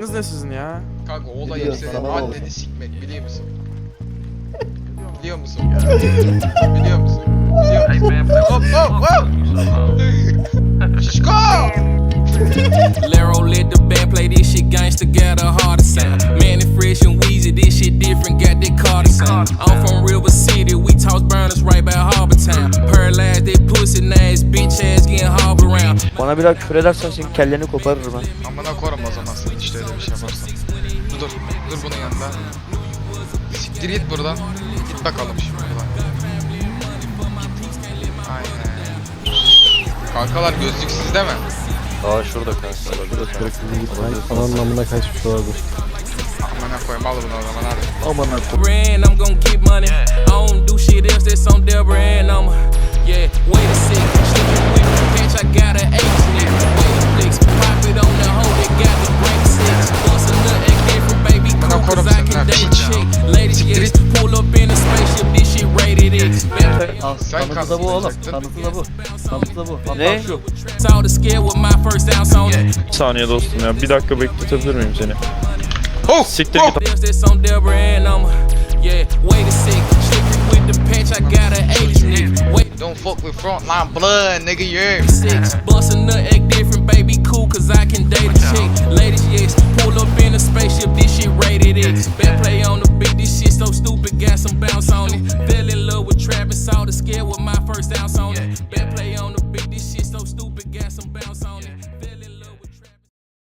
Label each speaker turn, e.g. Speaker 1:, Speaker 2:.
Speaker 1: Kız ne sizin ya?
Speaker 2: Kanka olay Biliyorum, senin sana ne oldu? anneni sikmek biliyor musun? Biliyor musun?
Speaker 3: Biliyor
Speaker 2: musun?
Speaker 3: Biliyor musun? Hop hop hop!
Speaker 2: Şişko!
Speaker 4: Lero let the band play this shit gangsta, got a harder sound. Man, it fresh and wheezy, this shit different, got that Carter sound. I'm from River City, we toss burners right by Harbor
Speaker 5: Bana bir daha küfür edersen senin kelleni koparırım ben.
Speaker 2: Amına korum o zaman sen işte öyle bir şey yaparsan.
Speaker 4: Dur dur, dur bunun yanında. Siktir git buradan. Git bakalım şimdi buradan. Aynen.
Speaker 2: Kankalar gözlük sizde mi?
Speaker 6: Aa şurada kanka. Şurada Ananın amına
Speaker 4: kaçmış olabilir.
Speaker 2: Amına koyayım al bunu o zaman hadi.
Speaker 7: Aman.
Speaker 4: And I'm gon' get money. I don't do shit else that's on Deborah and I'm yeah, wait a sec.
Speaker 7: Sen tanıtı da bu oğlum. Tanıtı da bu.
Speaker 4: Tanıtı da bu. Hatta Ne? şu. The on.
Speaker 8: Bir saniye dostum ya. Bir dakika bekletebilir miyim seni?
Speaker 2: Oh! Siktir oh!
Speaker 4: git. On the got
Speaker 2: Don't fuck with frontline blood, nigga, yeah.
Speaker 4: six. Bust a nut, act different, baby, cool, cause I can date a chick. Ladies, yes, pull up in a spaceship, this shit rated X. Bet play bounce on it. Bet play on the beat, this shit so stupid, got some